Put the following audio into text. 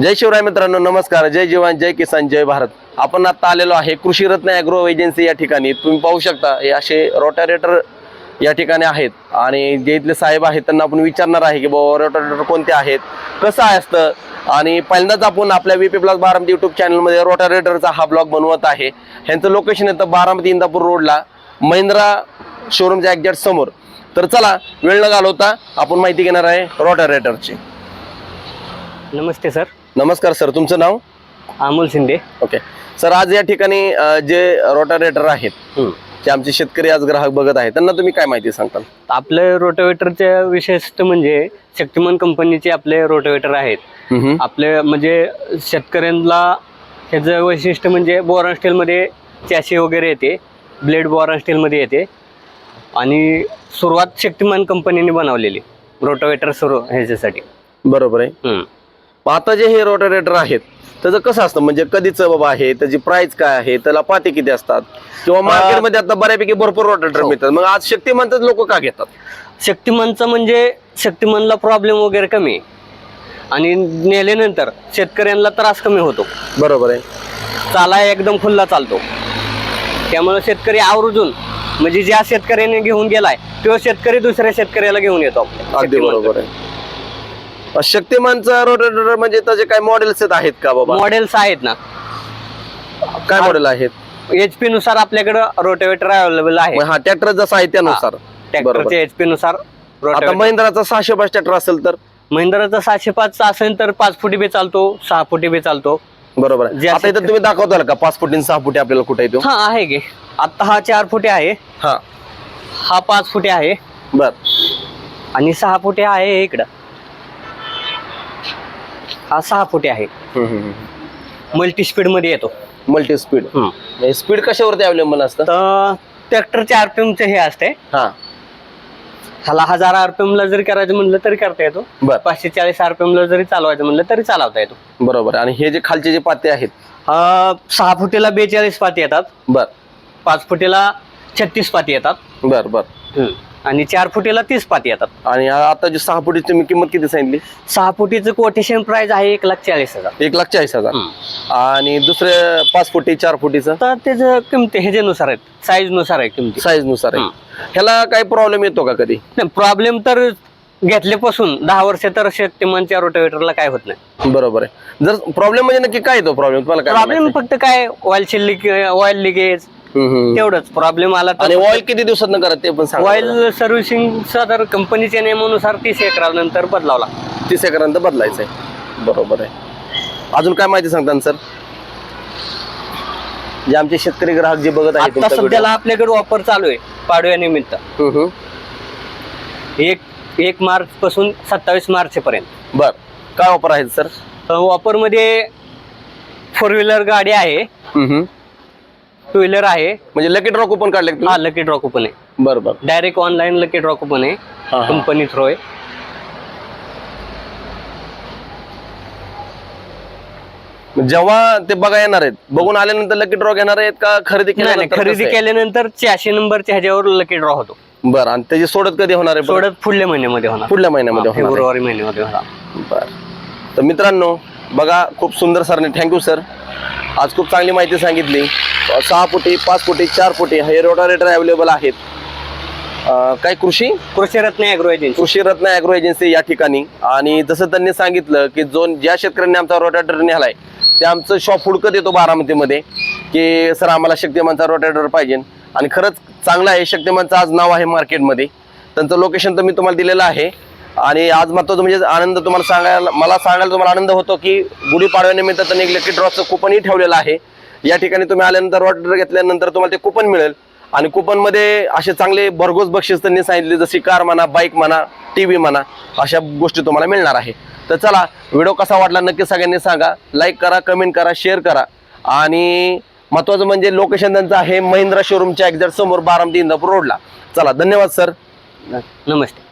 जय शिवराय मित्रांनो नमस्कार. जय जवान जय किसान जय भारत. आपण आता आलेलो आहे कृषी रत्न ॲग्रो एजन्सी या ठिकाणी. तुम्ही पाहू शकता हे असे रोटारेटर या ठिकाणी आहेत. आणि जे इथले साहेब आहेत त्यांना आपण विचारणार आहे की बाबा रोटारेटर कोणते आहेत? कसं आहे असतं? आणि पहिल्यांदाच आपण आपल्या V P plus Baramati YouTube चॅनलमध्ये रोटारेटरचा हा ब्लॉग बनवत आहे. ह्यांचं लोकेशन येतं बारामती इंदापूर रोडला महिंद्रा शोरूमच्या एक्झॅक्ट समोर. तर चला वेळ न घालवता आपण माहिती घेणार आहे रोटारेटरची. नमस्ते सर. नमस्कार सर तुमचं नाव? अमोल शिंदे. ओके. सर आज या ठिकाणी जे रोटारेटर आहेत जे आमचे शेतकरी आज ग्राहक बघत आहेत त्यांना तुम्ही काय माहिती सांगताल? आपलं रोटोवेटरचे विशेषतः म्हणजे शक्तिमान कंपनीचे आपले रोटोवेटर आहेत. आपले म्हणजे शेतकऱ्यांना ह्याचं वैशिष्ट्य म्हणजे बोरॉन स्टीलमध्ये चॅशी वगैरे येते ब्लेड बोरॉन स्टीलमध्ये येते. आणि सुरुवात शक्तिमान कंपनीने बनवलेली रोटोवेटर सुरू ह्याच्यासाठी. बरोबर आहे. आता जे हे रोटारेटर आहेत त्याचं कसं असतं? म्हणजे कधीच बाबा आहे त्याची प्राइस काय आहे त्याला पाते किती असतात? किंवा मार्केटमध्ये आता बऱ्यापैकी भरपूर रोटारेटर हो. मिळतात. मग आज शक्तिमानच लोक का घेतात? शक्तिमानचं म्हणजे शक्तिमानला प्रॉब्लेम वगैरे कमी आहे. आणि नेल्यानंतर शेतकऱ्यांना त्रास कमी होतो. बरोबर आहे. चाला एकदम खुल्ला चालतो. त्यामुळे शेतकरी आवर्जून म्हणजे ज्या शेतकऱ्याने घेऊन गेलाय तो शेतकरी दुसऱ्या शेतकऱ्याला घेऊन येतो. अगदी बरोबर आहे. शक्तिमानचा रोटारेटर म्हणजे त्याचे काय मॉडेल्स आहेत का बाबा? मॉडेल्स आहेत ना. काय मॉडेल आहेत? एच पी नुसार आपल्याकडे रोटेवेटर अवेलेबल आहे. हा ट्रॅक्टर जसा आहे त्यानुसार. बरोबर. ट्रॅक्टरचे एच पी नुसार आता महिंद्राचा सहाशे पाच ट्रॅक्टर असेल तर? महिंद्राचा सहाशे पाच असेल तर पाच फुटी बी चालतो सहा फुटी बी चालतो. बरोबर आहे. जे आता असेल इथं तुम्ही दाखवताल का? पाच फुटी आणि सहा फुटी आपल्याला कुठे येतो हा आहे गे आता हा चार फुटे आहे. हा. हा पाच फुटे आहे. बर. आणि सहा फुटे आहे इकडं. हा सहा फुटे आहे. मल्टी स्पीडमध्ये येतो. मल्टी स्पीड स्पीड कशावरती अवलंबून असतं? तर ट्रॅक्टरचे आरपीएमचे हे असते. हा. ह्याला हजार आरपीएम ला जरी करायचं म्हणलं तरी करता येतो. बर. पाचशे चाळीस आरपीएम ला जरी चालवायचं म्हणलं तरी चालवता येतो. बरोबर. आणि हे जे खालचे जे पाते आहेत? अं, सहा फुटीला बेचाळीस पाती येतात. बर. पाच फुटीला छत्तीस पाती येतात. बर बर. आणि चार फुटीला तीस पाती येतात. आणि आ- आता जे सहा फुटीची तुम्ही किंमत किती सांगितली? सहा फुटीचं कोटेशन प्राइस आहे एक लाख चाळीस हजार. एक लाख चाळीस हजार. आणि दुसरे पाच फुटी चार फुटीचं? तर त्याचं किमती ह्याच्यानुसार आहेत. साईजनुसार आहे किमती. साईजनुसार आहे. ह्याला काही प्रॉब्लेम येतो का कधी? प्रॉब्लेम तर घेतल्यापासून दहा वर्ष तर शक्तिमानच्या रोटावेटरला काय होत नाही. बरोबर आहे. जर प्रॉब्लेम म्हणजे नक्की काय येतो प्रॉब्लेम तुम्हाला काय प्रॉब्लेम? फक्त काय? Oil leak oil leakage. तेवढंच. प्रॉब्लेम आला आणि तर ऑइल किती दिवसात करत ते पण सांगा. ऑइल सर्व्हिसिंगचा तर कंपनीच्या नियमानुसार तीस एकरानंतर बदलावं लागतं. तीस एकरांत बदलायचं आहे बरोबर आहे. अजून काय माहिती सांगता सर? जे आमचे शेतकरी ग्राहक जे बघत आहेत आता तुमचा video. सध्याला आपल्याकडे ऑफर चालू आहे पाडव्या निमित्त. हम्म, हम्म. एक एक मार्च पासून सत्तावीस मार्च पर्यंत बर. काय ऑफर आहेत सर? ऑफरमध्ये फोर व्हीलर गाडी आहे. टू व्हीलर आहे. म्हणजे लकी ड्रॉ कुपन काढले हा लकी ड्रॉ कुपन आहे. बर बर. Direct online lucky draw coupon आहे. हा, हा. कंपनी थ्रो आहे. जेव्हा ते बघा येणार आहेत बघून आल्यानंतर लकी ड्रॉ घेणार आहेत का खरेदी नाही, नाही, केल्यानंतर खरेदी केल्यानंतर चारशे नंबरच्या ह्याच्यावर लकी ड्रॉ होतो. बर आणि त्याची सोडत कधी होणार आहे? बरं? सोडत पुढल्या महिन्यामध्ये होणार. पुढल्या महिन्यामध्ये होणार आहे. फेब्रुवारी महिन्यामध्ये होणार. बर. तर मित्रांनो बघा खूप सुंदर सरने. थँक्यू सर आज खूप चांगली माहिती सांगितली. सहा फुटी पाच फुटी चार फुटी हे रोटारेटर अवेलेबल आहेत. अ, काय कृषी? कृषी रत्न अॅग्रो एजन्सी कृषी रत्न अॅग्रो एजन्सी या ठिकाणी. आणि जसं त्यांनी सांगितलं की जो ज्या शेतकऱ्यांनी आमचा रोटाटर नेलाय ते आमचं शॉप हुडकत येतो बारामतीमध्ये की सर आम्हाला शक्तिमानचा रोटाटर पाहिजे. आणि खरंच चांगलं आहे शक्तिमानचं आज नाव आहे मार्केटमध्ये त्यांचं लोकेशन तर मी तुम्हाला दिलेलं आहे. आणि आज महत्वाचं म्हणजे आनंद तुम्हाला सांगायला मला सांगायला तुम्हाला आनंद होतो की गुढीपाडव्यानिमित्त त्यांनी एक लकी ड्रॉचं कुपनही ठेवलेलं आहे. या ठिकाणी तुम्ही आल्यानंतर ऑर्डर घेतल्यानंतर तुम्हाला ते कुपन मिळेल. आणि कुपनमध्ये असे चांगले भरघोस बक्षीस त्यांनी सांगितले जशी कार म्हणा बाईक म्हणा टी व्ही म्हणा अशा गोष्टी तुम्हाला मिळणार आहे. तर चला व्हिडिओ कसा वाटला नक्की सगळ्यांनी सांगा. लाईक करा कमेंट करा शेअर करा. आणि महत्त्वाचं म्हणजे लोकेशन त्यांचं आहे महिंद्रा शोरूमच्या एक्झॅक्ट समोर बारामती इंदापूर रोडला चला धन्यवाद सर नमस्ते.